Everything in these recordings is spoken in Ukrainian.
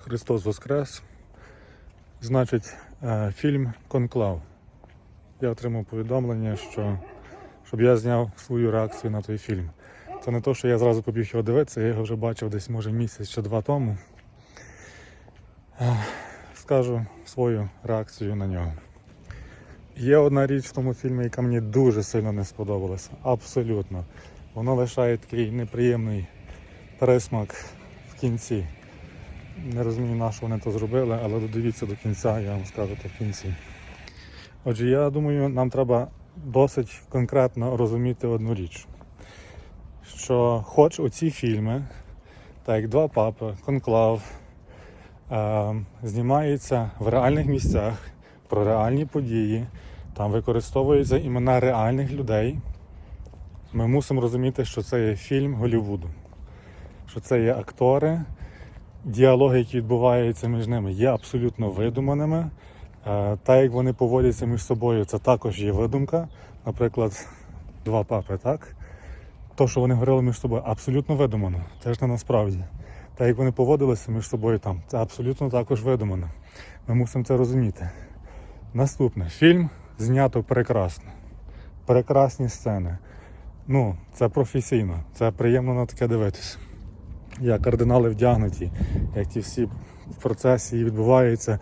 Христос Воскрес. Значить, е, фільм Конклав. Я отримав повідомлення, що щоб я зняв свою реакцію на той фільм. Це не то, що я зразу побіг його дивитися, я його вже бачив десь може місяць чи два тому. Е, Скажу свою реакцію на нього. Є одна річ в тому фільмі, яка мені дуже сильно не сподобалася. Абсолютно. Воно лишає такий неприємний присмак в кінці. Не розумію, на що вони то зробили, але додивіться до кінця, я вам скажу то в кінці. Отже, я думаю, нам треба досить конкретно розуміти одну річ, що хоч оці фільми, так як два папи, конклав, е, знімаються в реальних місцях про реальні події, там використовуються імена реальних людей. Ми мусимо розуміти, що це є фільм Голлівуду, що це є актори, діалоги, які відбуваються між ними, є абсолютно видуманими. Е, Так як вони поводяться між собою, це також є видумка. Наприклад, два папи, так? То, що вони говорили між собою, абсолютно видумано. Це ж не насправді. Так як вони поводилися між собою там, це абсолютно також видумано. Ми мусимо це розуміти. Наступне фільм знято прекрасно. Прекрасні сцени. Ну, це професійно, це приємно на таке дивитися. Як кардинали вдягнуті, як ті всі в процесі відбуваються.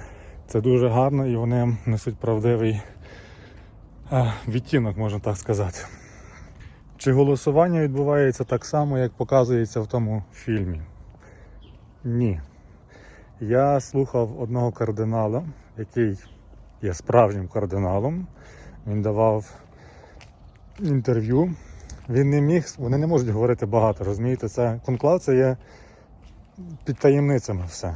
Це дуже гарно і вони несуть правдивий е, відтінок, можна так сказати. Чи голосування відбувається так само, як показується в тому фільмі? Ні. Я слухав одного кардинала, який є справжнім кардиналом. Він давав інтерв'ю. Він не міг, вони не можуть говорити багато, розумієте? Це конклав це є під таємницями все.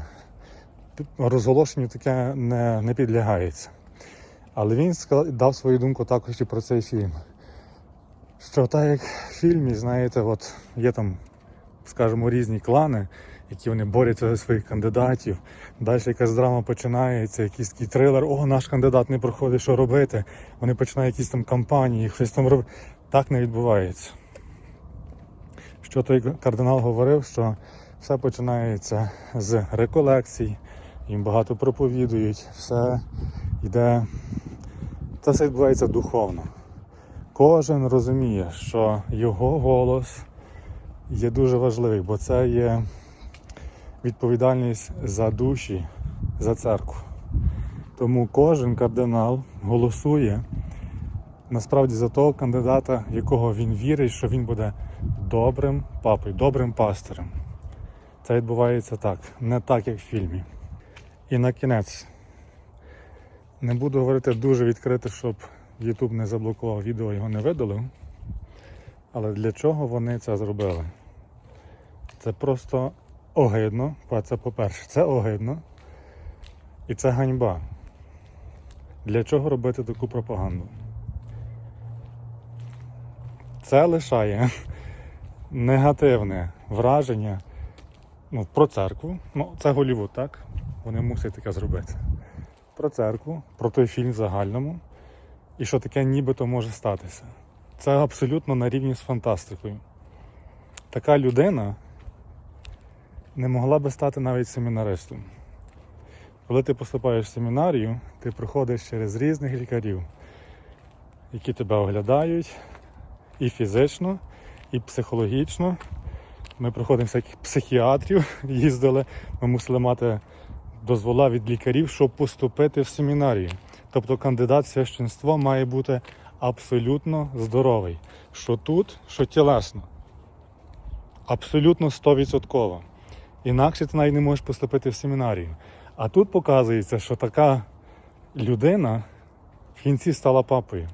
Розголошенню таке не, не підлягається. Але він ска- дав свою думку також і про цей фільм. Що так як в фільмі, знаєте, от є там, скажімо, різні клани, які вони борються за своїх кандидатів. Далі якась драма починається, якийсь такий трилер, о, наш кандидат не проходить, що робити. Вони починають якісь там кампанії, щось там робити. Так не відбувається. Що той кардинал говорив, що все починається з реколекцій, їм багато проповідують, все йде. Це все відбувається духовно. Кожен розуміє, що його голос є дуже важливий, бо це є відповідальність за душі, за церкву. Тому кожен кардинал голосує насправді за того кандидата, якого він вірить, що він буде добрим папою, добрим пастирем. Це відбувається так, не так, як в фільмі. І на кінець. Не буду говорити дуже відкрито, щоб YouTube не заблокував відео, його не видалив. Але для чого вони це зробили? Це просто огидно. Це по-перше, це огидно. І це ганьба. Для чого робити таку пропаганду? Це лишає негативне враження ну, про церкву. Ну, це Голівуд, так? Вони мусять таке зробити. Про церкву, про той фільм в загальному. І що таке нібито може статися. Це абсолютно на рівні з фантастикою. Така людина не могла би стати навіть семінаристом. Коли ти поступаєш в семінарію, ти проходиш через різних лікарів, які тебе оглядають і фізично, і психологічно. Ми проходимо всяких психіатрів, їздили, ми мусили мати дозвола від лікарів, щоб поступити в семінарію. Тобто кандидат священство має бути абсолютно здоровий. Що тут, що тілесно. Абсолютно 100%. Інакше ти навіть не можеш поступити в семінарію. А тут показується, що така людина в кінці стала папою.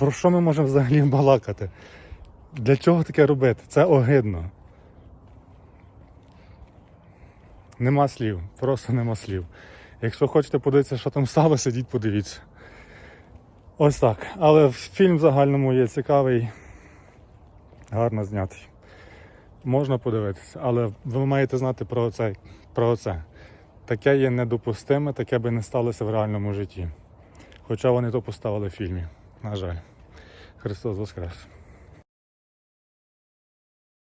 Про що ми можемо взагалі балакати? Для чого таке робити? Це огидно. Нема слів, просто нема слів. Якщо хочете подивитися, що там сталося, йдіть подивіться. Ось так. Але фільм в загальному є цікавий, гарно знятий. Можна подивитися, але ви маєте знати про це. Про це. Таке є недопустиме, таке би не сталося в реальному житті. Хоча вони то поставили в фільмі. На жаль. Христос Воскрес.